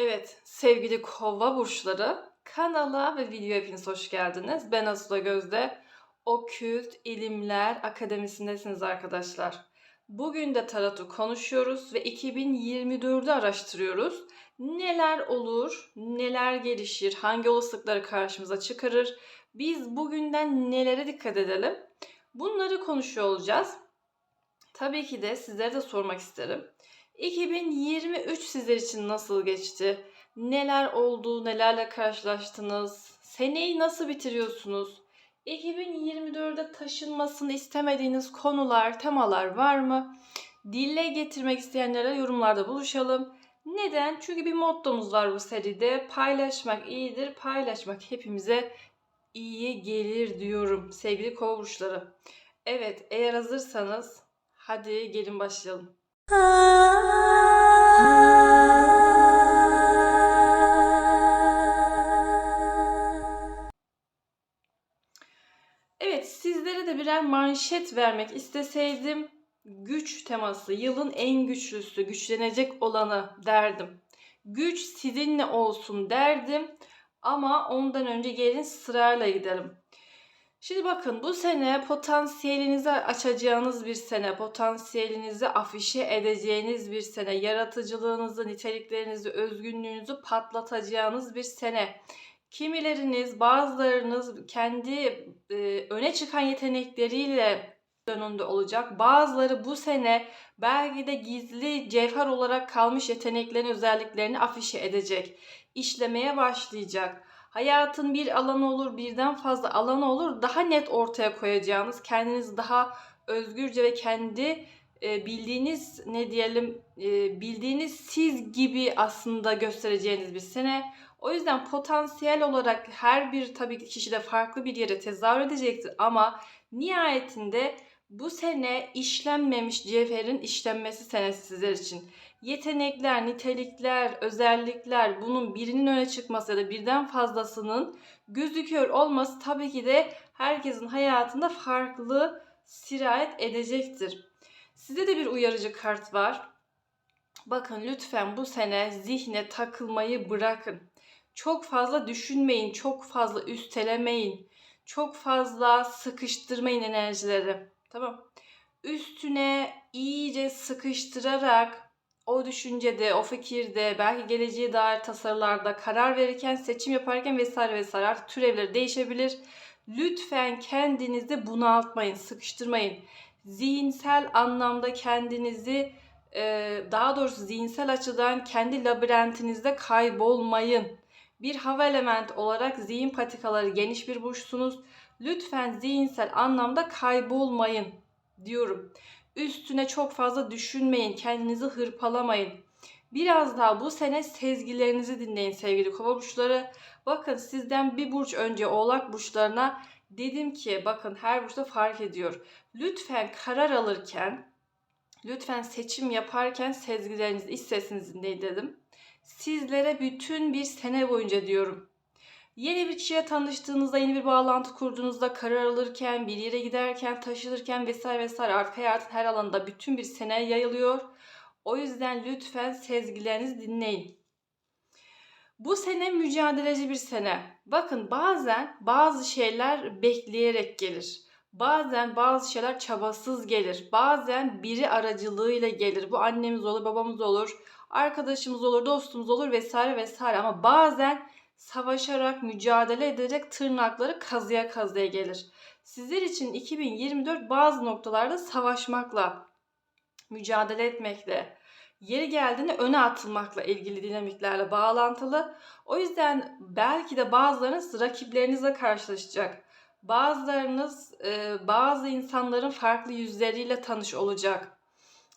Evet, sevgili kova burçları, kanala ve video hepiniz hoş geldiniz. Ben Aslı Gözde, Okült İlimler Akademisi'ndesiniz arkadaşlar. Bugün de tarot'u konuşuyoruz ve 2024'ü araştırıyoruz. Neler olur, neler gelişir, hangi olasılıkları karşımıza çıkarır, biz bugünden nelere dikkat edelim? Bunları konuşuyor olacağız. Tabii ki de sizlere de sormak isterim. 2023 sizler için nasıl geçti? Neler oldu? Nelerle karşılaştınız? Seneyi nasıl bitiriyorsunuz? 2024'de taşınmasını istemediğiniz konular, temalar var mı? Dille getirmek isteyenlere yorumlarda buluşalım. Neden? Çünkü bir mottomuz var bu seride. Paylaşmak iyidir, paylaşmak hepimize iyi gelir diyorum sevgili kova. Evet, eğer hazırsanız hadi gelin başlayalım. Evet, sizlere de birer manşet vermek isteseydim güç teması, yılın en güçlüsü, güçlenecek olanı derdim. Güç sizinle olsun derdim ama ondan önce gelin sırayla gidelim. Şimdi bakın bu sene potansiyelinizi açacağınız bir sene, potansiyelinizi afişe edeceğiniz bir sene, yaratıcılığınızı, niteliklerinizi, özgünlüğünüzü patlatacağınız bir sene. Kimileriniz, bazılarınız kendi e, öne çıkan yetenekleriyle önünde olacak. Bazıları bu sene belki de gizli cevher olarak kalmış yeteneklerin özelliklerini afişe edecek. işlemeye başlayacak hayatın bir alanı olur, birden fazla alanı olur. Daha net ortaya koyacağınız, kendinizi daha özgürce ve kendi e, bildiğiniz ne diyelim e, bildiğiniz siz gibi aslında göstereceğiniz bir sene. O yüzden potansiyel olarak her bir tabii ki kişi de farklı bir yere tezahür edecektir ama nihayetinde bu sene işlenmemiş cevherin işlenmesi senesi sizler için yetenekler, nitelikler, özellikler bunun birinin öne çıkması ya da birden fazlasının gözüküyor olması tabii ki de herkesin hayatında farklı sirayet edecektir. Size de bir uyarıcı kart var. Bakın lütfen bu sene zihne takılmayı bırakın. Çok fazla düşünmeyin, çok fazla üstelemeyin. Çok fazla sıkıştırmayın enerjileri. Tamam. Üstüne iyice sıkıştırarak o düşüncede, o fikirde, belki geleceğe dair tasarılarda karar verirken, seçim yaparken vesaire vesaire artık türevleri değişebilir. Lütfen kendinizi bunaltmayın, sıkıştırmayın. Zihinsel anlamda kendinizi e, daha doğrusu zihinsel açıdan kendi labirentinizde kaybolmayın. Bir hava element olarak zihin patikaları geniş bir burçsunuz. Lütfen zihinsel anlamda kaybolmayın diyorum. Üstüne çok fazla düşünmeyin. Kendinizi hırpalamayın. Biraz daha bu sene sezgilerinizi dinleyin sevgili kova burçları. Bakın sizden bir burç önce oğlak burçlarına dedim ki bakın her burçta fark ediyor. Lütfen karar alırken, lütfen seçim yaparken sezgilerinizi, iç sesinizi dinleyin dedim. Sizlere bütün bir sene boyunca diyorum. Yeni bir kişiye tanıştığınızda, yeni bir bağlantı kurduğunuzda, karar alırken, bir yere giderken, taşınırken vesaire vesaire artık hayatın her alanında bütün bir sene yayılıyor. O yüzden lütfen sezgilerinizi dinleyin. Bu sene mücadeleci bir sene. Bakın bazen bazı şeyler bekleyerek gelir. Bazen bazı şeyler çabasız gelir. Bazen biri aracılığıyla gelir. Bu annemiz olur, babamız olur, arkadaşımız olur, dostumuz olur vesaire vesaire. Ama bazen savaşarak, mücadele ederek tırnakları kazıya kazıya gelir. Sizler için 2024 bazı noktalarda savaşmakla, mücadele etmekle, yeri geldiğinde öne atılmakla ilgili dinamiklerle bağlantılı. O yüzden belki de bazılarınız rakiplerinizle karşılaşacak. Bazılarınız bazı insanların farklı yüzleriyle tanış olacak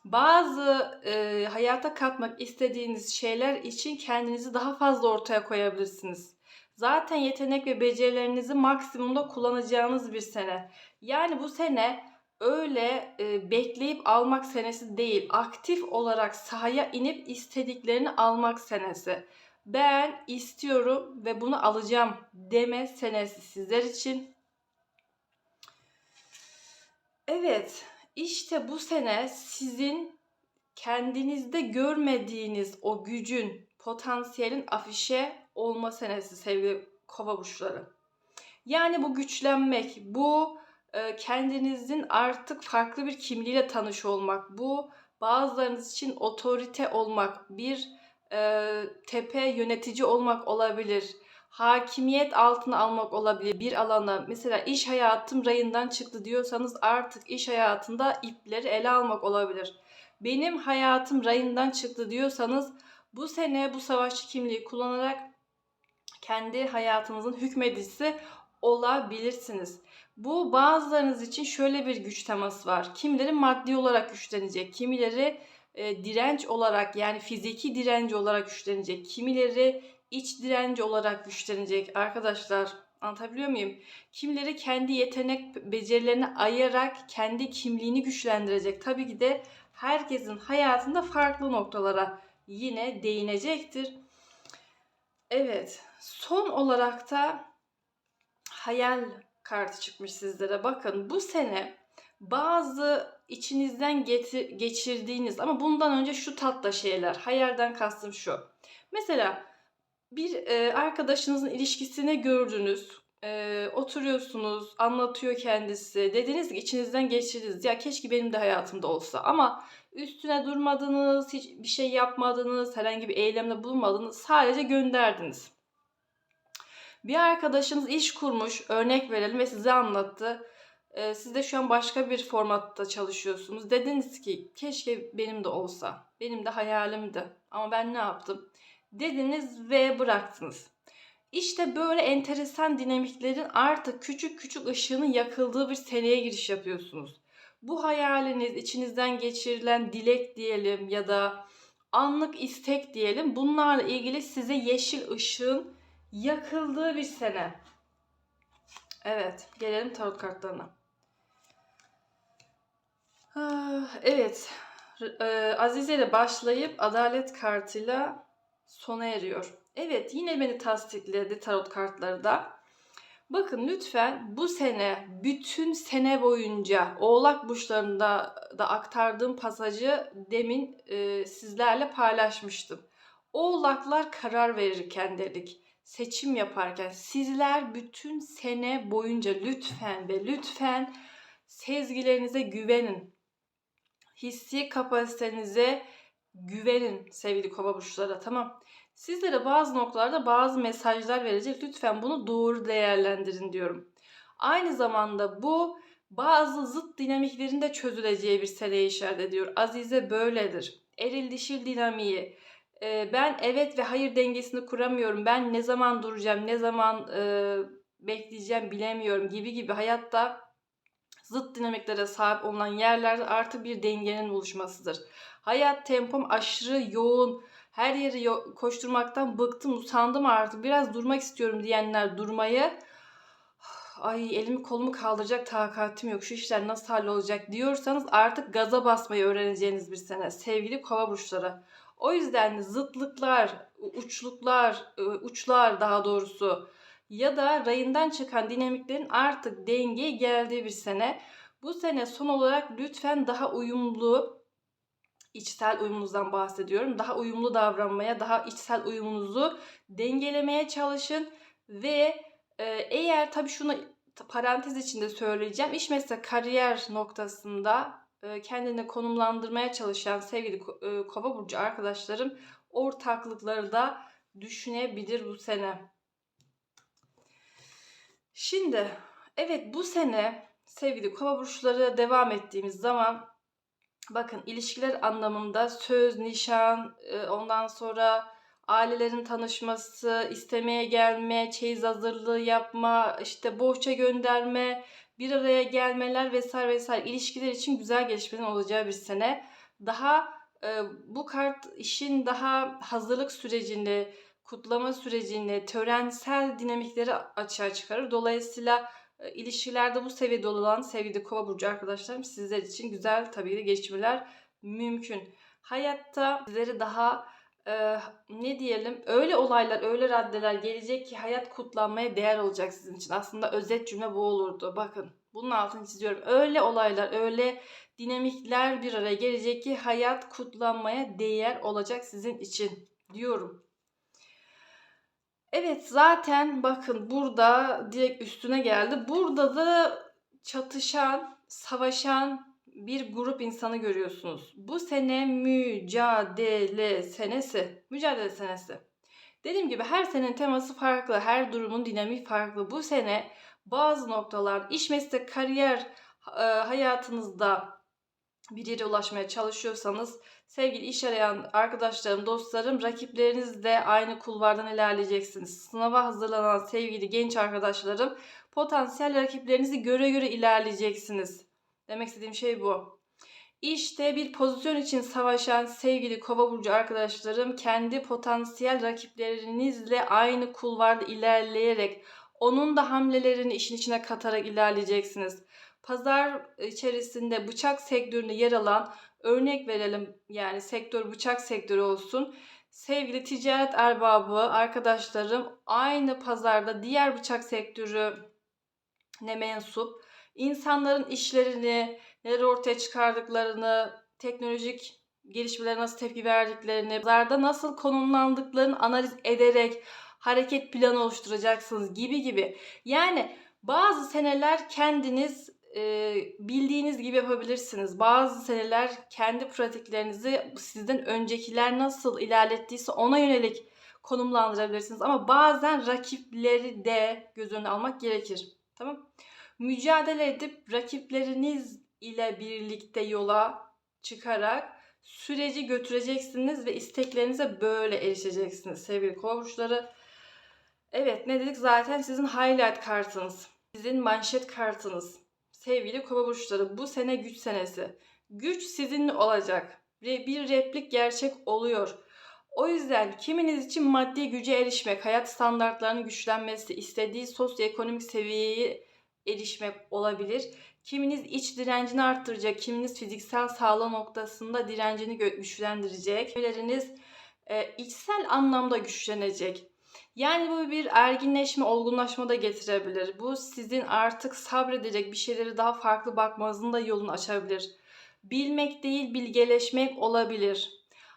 bazı e, hayata katmak istediğiniz şeyler için kendinizi daha fazla ortaya koyabilirsiniz. Zaten yetenek ve becerilerinizi maksimumda kullanacağınız bir sene. Yani bu sene öyle e, bekleyip almak senesi değil. Aktif olarak sahaya inip istediklerini almak senesi. Ben istiyorum ve bunu alacağım deme senesi sizler için. Evet, işte bu sene sizin kendinizde görmediğiniz o gücün, potansiyelin afişe olma senesi sevgili kova burçları. Yani bu güçlenmek, bu e, kendinizin artık farklı bir kimliğiyle tanış olmak, bu bazılarınız için otorite olmak, bir e, tepe yönetici olmak olabilir. Hakimiyet altına almak olabilir bir alana. Mesela iş hayatım rayından çıktı diyorsanız artık iş hayatında ipleri ele almak olabilir. Benim hayatım rayından çıktı diyorsanız bu sene bu savaşçı kimliği kullanarak kendi hayatınızın hükmedicisi olabilirsiniz. Bu bazılarınız için şöyle bir güç teması var. Kimileri maddi olarak güçlenecek, kimileri e, direnç olarak yani fiziki direnci olarak güçlenecek, kimileri iç direnci olarak güçlenecek. Arkadaşlar anlatabiliyor muyum? Kimileri kendi yetenek becerilerini ayarak kendi kimliğini güçlendirecek. Tabii ki de herkesin hayatında farklı noktalara yine değinecektir. Evet, son olarak da hayal kartı çıkmış sizlere. Bakın bu sene bazı içinizden geçirdiğiniz ama bundan önce şu tatlı şeyler. Hayalden kastım şu. Mesela bir e, arkadaşınızın ilişkisini gördünüz. E, oturuyorsunuz, anlatıyor kendisi. Dediniz ki içinizden geçirdiniz. Ya keşke benim de hayatımda olsa. Ama üstüne durmadınız, hiçbir şey yapmadınız, herhangi bir eylemde bulunmadınız. Sadece gönderdiniz. Bir arkadaşınız iş kurmuş, örnek verelim ve size anlattı. Ee, siz de şu an başka bir formatta çalışıyorsunuz. Dediniz ki keşke benim de olsa. Benim de hayalimdi. Ama ben ne yaptım? Dediniz ve bıraktınız. İşte böyle enteresan dinamiklerin artık küçük küçük ışığının yakıldığı bir seneye giriş yapıyorsunuz. Bu hayaliniz, içinizden geçirilen dilek diyelim ya da anlık istek diyelim bunlarla ilgili size yeşil ışığın yakıldığı bir sene. Evet, gelelim tarot kartlarına. Ah, Evet, e, Azize ile başlayıp adalet kartıyla sona eriyor. Evet, yine beni tasdikledi tarot kartları da. Bakın lütfen bu sene bütün sene boyunca Oğlak burçlarında da aktardığım pasajı demin e, sizlerle paylaşmıştım. Oğlaklar karar verirken dedik seçim yaparken sizler bütün sene boyunca lütfen ve lütfen sezgilerinize güvenin. Hissi kapasitenize güvenin sevgili kova burçları tamam. Sizlere bazı noktalarda bazı mesajlar verecek. Lütfen bunu doğru değerlendirin diyorum. Aynı zamanda bu bazı zıt dinamiklerin de çözüleceği bir seneye işaret ediyor. Azize böyledir. Eril dişil dinamiği, ben evet ve hayır dengesini kuramıyorum. Ben ne zaman duracağım, ne zaman bekleyeceğim bilemiyorum gibi gibi hayatta zıt dinamiklere sahip olan yerlerde artık bir dengenin oluşmasıdır. Hayat tempom aşırı yoğun, her yeri koşturmaktan bıktım, usandım artık. Biraz durmak istiyorum diyenler durmayı ay elimi kolumu kaldıracak takatim yok şu işler nasıl hallolacak diyorsanız artık gaza basmayı öğreneceğiniz bir sene sevgili kova burçları. O yüzden zıtlıklar, uçluklar, uçlar daha doğrusu ya da rayından çıkan dinamiklerin artık dengeye geldiği bir sene. Bu sene son olarak lütfen daha uyumlu içsel uyumunuzdan bahsediyorum. Daha uyumlu davranmaya, daha içsel uyumunuzu dengelemeye çalışın ve e, eğer tabii şunu parantez içinde söyleyeceğim. İş mesela kariyer noktasında e, kendini konumlandırmaya çalışan sevgili e, kova burcu arkadaşlarım ortaklıkları da düşünebilir bu sene. Şimdi evet bu sene sevgili kova burçları devam ettiğimiz zaman bakın ilişkiler anlamında söz, nişan, e, ondan sonra ailelerin tanışması, istemeye gelme, çeyiz hazırlığı yapma, işte bohça gönderme, bir araya gelmeler vesaire vesaire ilişkiler için güzel gelişmelerin olacağı bir sene. Daha e, bu kart işin daha hazırlık sürecini, kutlama sürecini, törensel dinamikleri açığa çıkarır. Dolayısıyla e, ilişkilerde bu seviyede olan sevgili kova burcu arkadaşlarım sizler için güzel tabii ki geçmeler mümkün. Hayatta sizleri daha e, ne diyelim öyle olaylar öyle raddeler gelecek ki hayat kutlanmaya değer olacak sizin için. Aslında özet cümle bu olurdu. Bakın bunun altını çiziyorum. Öyle olaylar öyle dinamikler bir araya gelecek ki hayat kutlanmaya değer olacak sizin için diyorum. Evet zaten bakın burada direkt üstüne geldi. Burada da çatışan, savaşan bir grup insanı görüyorsunuz. Bu sene mücadele senesi. Mücadele senesi. Dediğim gibi her senenin teması farklı, her durumun dinamiği farklı. Bu sene bazı noktalar iş meslek kariyer e, hayatınızda bir yere ulaşmaya çalışıyorsanız sevgili iş arayan arkadaşlarım, dostlarım, rakiplerinizle aynı kulvardan ilerleyeceksiniz. Sınava hazırlanan sevgili genç arkadaşlarım, potansiyel rakiplerinizi göre göre ilerleyeceksiniz. Demek istediğim şey bu. İşte bir pozisyon için savaşan sevgili kova burcu arkadaşlarım kendi potansiyel rakiplerinizle aynı kulvarda ilerleyerek onun da hamlelerini işin içine katarak ilerleyeceksiniz. Pazar içerisinde bıçak sektöründe yer alan örnek verelim yani sektör bıçak sektörü olsun. Sevgili ticaret erbabı arkadaşlarım aynı pazarda diğer bıçak sektörü ne mensup insanların işlerini, neler ortaya çıkardıklarını, teknolojik gelişmelere nasıl tepki verdiklerini, pazarda nasıl konumlandıklarını analiz ederek hareket planı oluşturacaksınız gibi gibi. Yani bazı seneler kendiniz e, bildiğiniz gibi yapabilirsiniz. Bazı seneler kendi pratiklerinizi sizden öncekiler nasıl ilerlettiyse ona yönelik konumlandırabilirsiniz. Ama bazen rakipleri de göz önüne almak gerekir. Tamam Mücadele edip rakipleriniz ile birlikte yola çıkarak süreci götüreceksiniz ve isteklerinize böyle erişeceksiniz sevgili kova Evet ne dedik zaten sizin highlight kartınız. Sizin manşet kartınız. Sevgili kova burçları bu sene güç senesi. Güç sizinle olacak. Bir replik gerçek oluyor. O yüzden kiminiz için maddi güce erişmek, hayat standartlarının güçlenmesi, istediği sosyoekonomik seviyeyi erişmek olabilir. Kiminiz iç direncini arttıracak, kiminiz fiziksel sağlığı noktasında direncini güçlendirecek. Kimileriniz e, içsel anlamda güçlenecek. Yani bu bir erginleşme, olgunlaşma da getirebilir. Bu sizin artık sabredecek bir şeyleri daha farklı bakmanızın da yolunu açabilir. Bilmek değil, bilgeleşmek olabilir.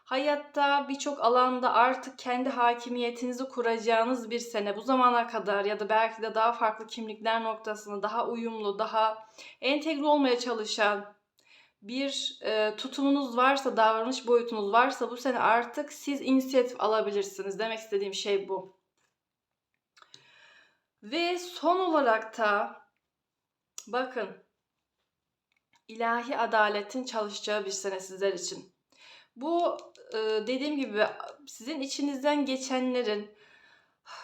Hayatta birçok alanda artık kendi hakimiyetinizi kuracağınız bir sene bu zamana kadar ya da belki de daha farklı kimlikler noktasında daha uyumlu, daha entegre olmaya çalışan bir e, tutumunuz varsa, davranış boyutunuz varsa bu sene artık siz inisiyatif alabilirsiniz. Demek istediğim şey bu. Ve son olarak da bakın ilahi adaletin çalışacağı bir sene sizler için. Bu e, dediğim gibi sizin içinizden geçenlerin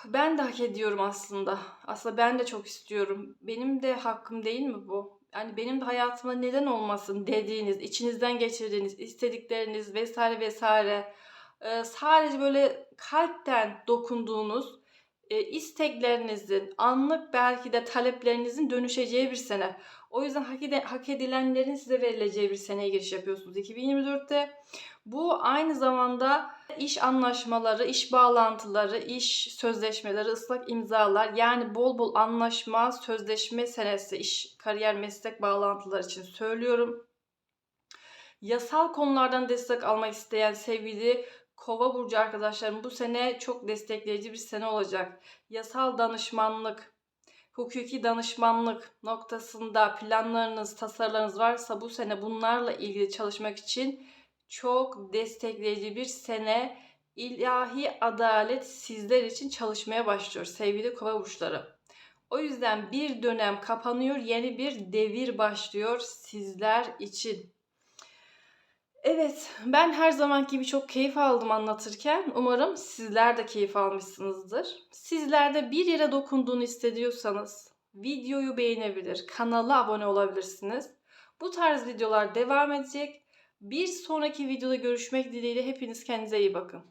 ben de hak ediyorum aslında. Aslında ben de çok istiyorum. Benim de hakkım değil mi bu? Yani benim de hayatıma neden olmasın dediğiniz, içinizden geçirdiğiniz, istedikleriniz vesaire vesaire. Ee, sadece böyle kalpten dokunduğunuz e, isteklerinizin, anlık belki de taleplerinizin dönüşeceği bir sene. O yüzden hak, ed- hak edilenlerin size verileceği bir seneye giriş yapıyorsunuz 2024'te. Bu aynı zamanda iş anlaşmaları, iş bağlantıları, iş sözleşmeleri, ıslak imzalar yani bol bol anlaşma, sözleşme senesi, iş, kariyer, meslek bağlantıları için söylüyorum. Yasal konulardan destek almak isteyen sevgili Kova burcu arkadaşlarım bu sene çok destekleyici bir sene olacak. Yasal danışmanlık, hukuki danışmanlık noktasında planlarınız, tasarılarınız varsa bu sene bunlarla ilgili çalışmak için çok destekleyici bir sene. İlahi adalet sizler için çalışmaya başlıyor sevgili kova burçları. O yüzden bir dönem kapanıyor, yeni bir devir başlıyor sizler için. Evet, ben her zaman gibi çok keyif aldım anlatırken. Umarım sizler de keyif almışsınızdır. Sizler de bir yere dokunduğunu hissediyorsanız videoyu beğenebilir, kanala abone olabilirsiniz. Bu tarz videolar devam edecek. Bir sonraki videoda görüşmek dileğiyle hepiniz kendinize iyi bakın.